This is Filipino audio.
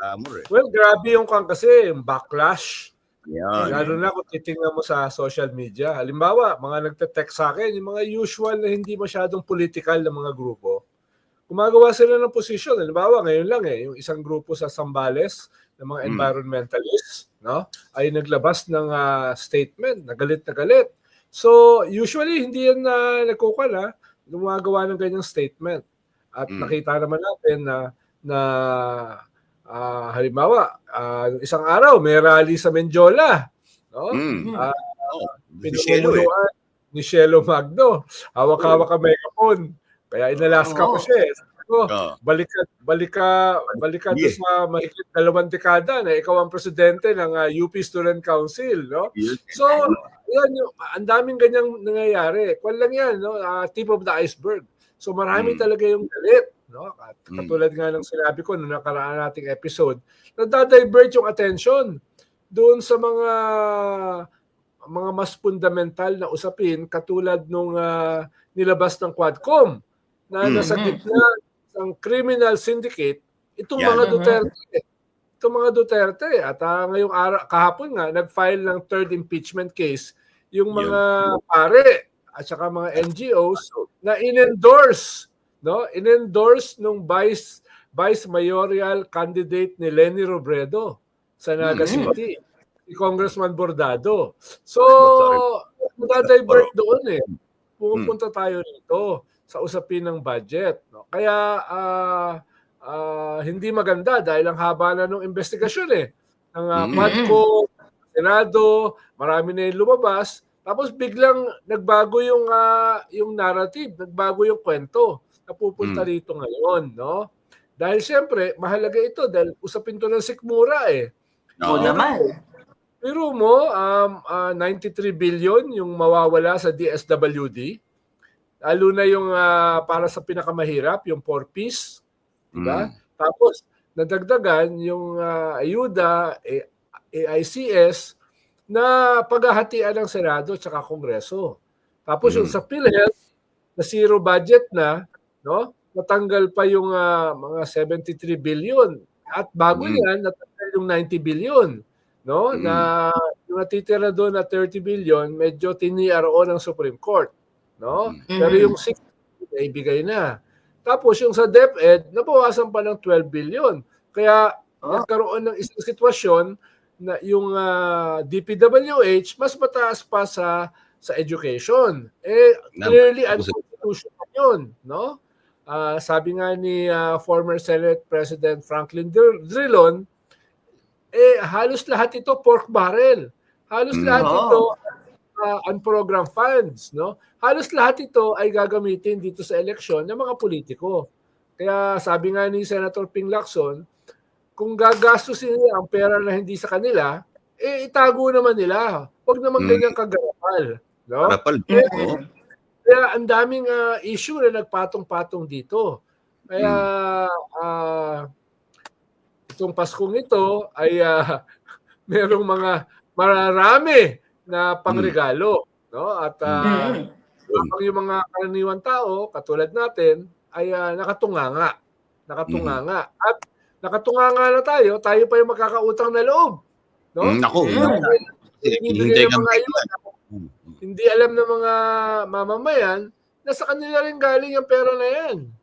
clamor eh. Well, grabe yung kan kasi, yung backlash. Yan. Lalo na kung titingnan mo sa social media. Halimbawa, mga nagte-text sa akin, yung mga usual na hindi masyadong political na mga grupo, gumagawa sila ng posisyon. Halimbawa, ngayon lang eh, yung isang grupo sa Sambales, ng mga Hmm. environmentalists, no, ay naglabas ng ah, statement na galit na galit. So, usually, hindi yan na nagkukan ha, gumagawa ng ganyang statement. At Mm. nakita naman natin na, na ah, halimbawa, ah, isang araw, may rally sa Menjola. No? Mm. Ah, Oh, Michelo eh. ni Shelo Magno. Hawak-hawak ang megaphone. Kaya inalaska ko Oo. siya. eh. Sabi ko, Oh. balik ka, balik ka, ka Sige. sa mahigit dalawang dekada na ikaw ang presidente ng ah, UP Student Council. No? Yun. So, yan yung, ang daming ganyang nangyayari. Kwan lang yan, no? Ah, tip of the iceberg. So marami Mm. talaga yung galit. No? At Mm. katulad nga ng sinabi ko noong nakaraan nating episode, nadadivert yung attention doon sa mga mga mas fundamental na usapin katulad nung ah, nilabas ng Quadcom na Mm. nasa Mhm. gitna ng criminal syndicate itong Yan. mga. Duterte. Itong mga Duterte at ah, ngayong araw kahapon nga nag-file ng third impeachment case yung Yun. mga pare at saka mga NGOs na in-endorse no? In-endorse nung vice vice mayoral candidate ni Lenny Robredo sa Naga Mhm. City si Congressman Bordado. So nadadivert doon eh. Pupunta tayo rito sa usapin ng budget no? Kaya ah, ah, hindi maganda dahil ang haba na ng investigasyon eh ng uh, Mhm. Quadcom, Senado, marami na yung lumabas. Tapos biglang nagbago yung ah, yung narrative, nagbago yung kwento na pupunta Mm. rito ngayon, no? Dahil siyempre, mahalaga ito dahil usapin to ng sikmura eh. Oo Oo. naman. Pero mo, um, ah, 93 billion yung mawawala sa DSWD. Lalo na yung ah, para sa pinakamahirap, yung 4-piece. Diba? Mm. Tapos, nadagdagan yung ah, ayuda, AICS, na paghahatian ng Senado at Kongreso. Tapos yung Mm. sa PhilHealth, na zero budget na, no? natanggal pa yung ah, mga 73 billion. At bago Mm. yan, natanggal yung 90 billion. No? Mm. Na yung natitira doon na 30 billion, medyo tiniaro ng Supreme Court. No? Mm. Pero yung 60 ay bigay na. Tapos yung sa DepEd, nabawasan pa ng 12 billion. Kaya Oh. nagkaroon ng isang sitwasyon na yung ah, DPWH mas mataas pa sa sa education. Eh clearly tapos- unconstitutional 'yun, no? Ah, sabi nga ni ah, former Senate President Franklin Dr- Drilon, eh halos lahat ito pork barrel. Halos Mm. lahat ito uh, unprogrammed funds, no? Halos lahat ito ay gagamitin dito sa eleksyon ng mga politiko. Kaya sabi nga ni Senator Ping Lacson, kung gagastusin nila ang pera na hindi sa kanila, eh itago naman nila. Huwag naman Mm. ganyang kagarapal, no? Rapal. Eh, Oo. Kaya ang daming ah, issue na nagpatong-patong dito. Kaya ah, itong Paskong ito ay ah, merong mga mararami na pangregalo, no? At habang yung mga karaniwang tao, katulad natin, ay ah, nakatunganga. Nakatunganga. At nakatunganga na tayo, tayo pa yung makakautang na loob. No? Mm, Naku. Mm. naku. Kasi Binibigay Hinihintay ng kang mga tingnan. Mm. Hindi alam ng mga mamamayan na sa kanila rin galing yung pera na yan.